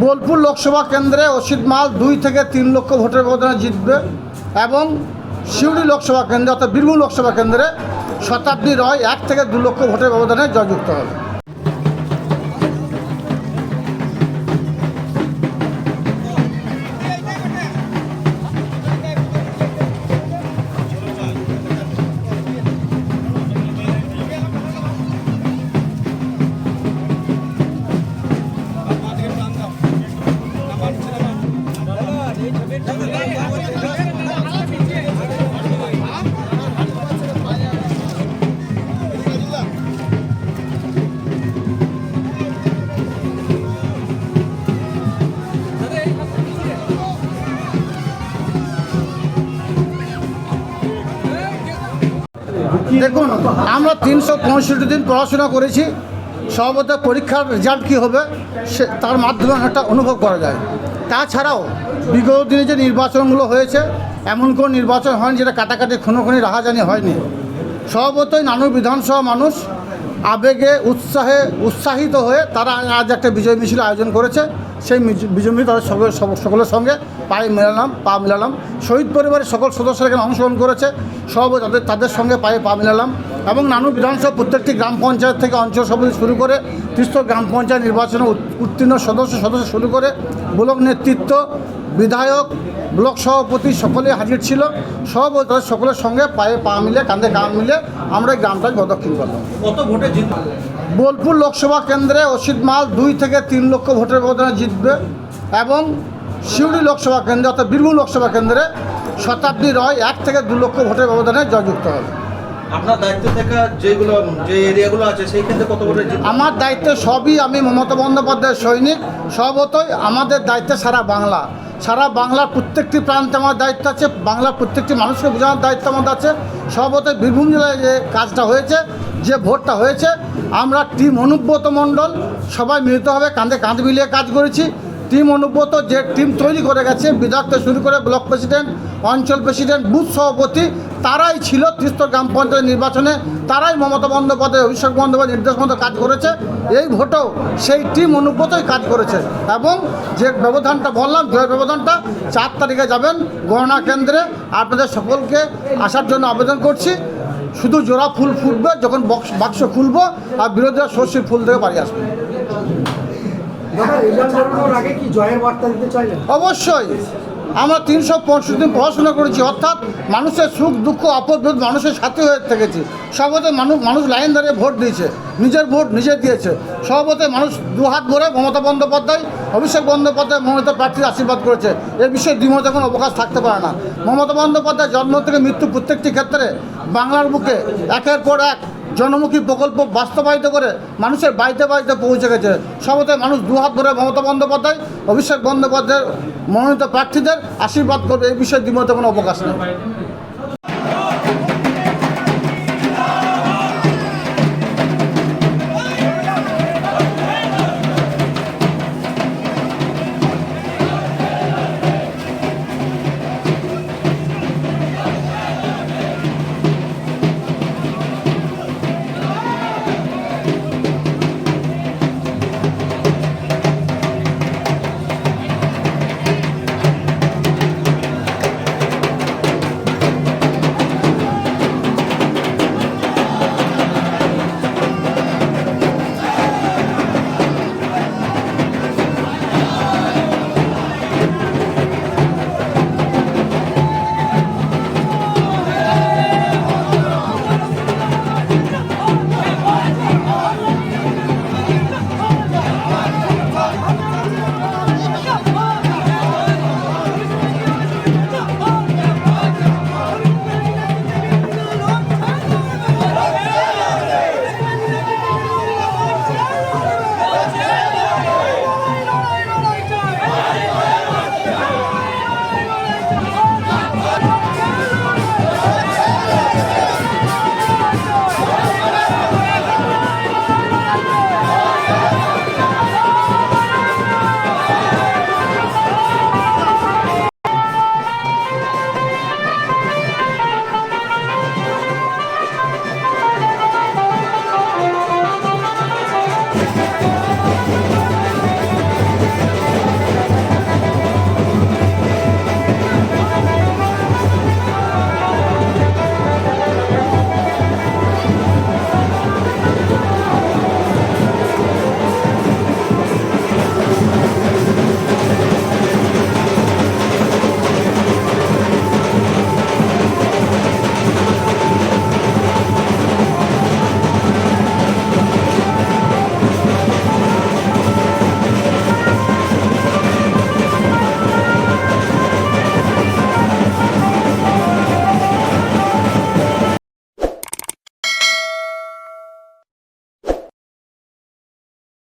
বোলপুর লোকসভা কেন্দ্রে অসিত মাল দুই থেকে তিন লক্ষ ভোটের ব্যবধানে জিতবে এবং সিউড়ি লোকসভা কেন্দ্রে অর্থাৎ বীরভূম লোকসভা কেন্দ্রে শতাব্দী রয় এক থেকে দু লক্ষ ভোটের ব্যবধানে জয়যুক্ত হবে। দেখুন, আমরা তিনশো পঁয়ষট্টি দিন পড়াশোনা করেছি। সর্বত পরীক্ষার রেজাল্ট কী হবে, সে তার মাধ্যমে একটা অনুভব করা যায়। তাছাড়াও বিগত দিনে যে নির্বাচনগুলো হয়েছে, এমন কোনো নির্বাচন হয়নি যেটা কাটাকাটি খুনোখুনি রাহাজানি হয়নি। সর্বতই নানুর বিধানসভা মানুষ আবেগে উৎসাহে উৎসাহিত হয়ে তারা আজ একটা বিজয় মিছিল আয়োজন করেছে। সেই বিজয় মিছিল তাদের সকলের সকলের সঙ্গে পায়ে মেলালাম, পা মিলালাম। শহীদ পরিবারের সকল সদস্যরা এখানে অংশগ্রহণ করেছে। সব তাদের তাদের সঙ্গে পায়ে পা মিলালাম। এবং নানু বিধানসভা প্রত্যেকটি গ্রাম পঞ্চায়েত থেকে অঞ্চল সভাপতি শুরু করে ত্রিস্তর গ্রাম পঞ্চায়েত নির্বাচনে উত্তীর্ণ সদস্য সদস্য শুরু করে ব্লক নেতৃত্ব বিধায়ক ব্লক সভাপতি সকলে হাজির ছিল। সব তাদের সকলের সঙ্গে পায়ে পা মিলে কাঁধে কাঁধ মিলে আমরা এই গ্রামটাকে প্রদক্ষিণ করলাম। কত ভোটে জিতবে বোলপুর লোকসভা কেন্দ্রে অসিত মাল দুই থেকে তিন লক্ষ ভোটের ব্যবধানে জিতবে এবং সিউড়ি লোকসভা কেন্দ্রে অর্থাৎ বীরভূম লোকসভা কেন্দ্রে শতাব্দী রয় এক থেকে দু লক্ষ ভোটের ব্যবধানে জয়যুক্ত হবে। আপনার দায়িত্ব থাকা যেগুলো, যে এরিয়াগুলো আছে, সেই ক্ষেত্রে কত জিতবে? আমার দায়িত্বে সবই আমি মমতা বন্দ্যোপাধ্যায়ের সৈনিক, সবতই আমাদের দায়িত্ব সারা বাংলা। সারা বাংলার প্রত্যেকটি প্রান্তে আমার দায়িত্ব আছে, বাংলার প্রত্যেকটি মানুষকে বোঝানোর দায়িত্ব আমাদের আছে। সবতই বীরভূম জেলায় যে কাজটা হয়েছে, যে ভোটটা হয়েছে, আমরা টিম অনুব্রত মণ্ডল সবাই মিলিতভাবে কাঁধে কাঁধ মিলিয়ে কাজ করেছি। টিম অনুব্রত যে টিম তৈরি করে গেছে বিধায়ক শুরু করে ব্লক প্রেসিডেন্ট, অঞ্চল প্রেসিডেন্ট, বুথ সভাপতি, তারাই ছিল ত্রিস্তর গ্রাম পঞ্চায়েত নির্বাচনে। তারাই মমতা বন্দ্যোপাধ্যায়, অভিষেক বন্দ্যোপাধ্যায় নির্দেশ মতো কাজ করেছে। এই ভোটেও সেই টিম অনুব্রতই কাজ করেছে এবং যে ব্যবধানটা বললাম জয় ব্যবধানটা, চার তারিখে যাবেন গণনা কেন্দ্রে। আপনাদের সকলকে আসার জন্য আবেদন করছি। শুধু জোড়া ফুল ফুটবে, যখন বক্স বাক্স খুলবো, আর বিরোধীরা সর্ষের ফুল থেকে বাড়ি আসবে। অবশ্যই। আমরা তিনশো পঁয়ষট্টি দিন পড়াশোনা করেছি, অর্থাৎ মানুষের সুখ, দুঃখ আপদ মানুষের সাথে হয়ে থেকেছি। সর্বতে মানুষ মানুষ লাইন দাঁড়িয়ে ভোট দিয়েছে, নিজের ভোট নিজে দিয়েছে। সর্বতে মানুষ দু হাত ভরে মমতা বন্দ্যোপাধ্যায়, অভিষেক বন্দ্যোপাধ্যায় মমতা প্রার্থীর আশীর্বাদ করেছে। এ বিষয়ে দ্বিমত কোনো অবকাশ থাকতে পারে না। মমতা বন্দ্যোপাধ্যায় জন্ম থেকে মৃত্যু প্রত্যেকটি ক্ষেত্রে বাংলার বুকে একের পর এক জনমুখী প্রকল্প বাস্তবায়িত করে মানুষের বাড়িতে বাড়িতে পৌঁছে গেছে। সবতে মানুষ দুহাত ধরে মমতা বন্দ্যোপাধ্যায়, অভিষেক বন্দ্যোপাধ্যায়ের মনোনীত প্রার্থীদের আশীর্বাদ করবে। এই বিষয়ে দ্বিমতে কোনো অবকাশ নেই।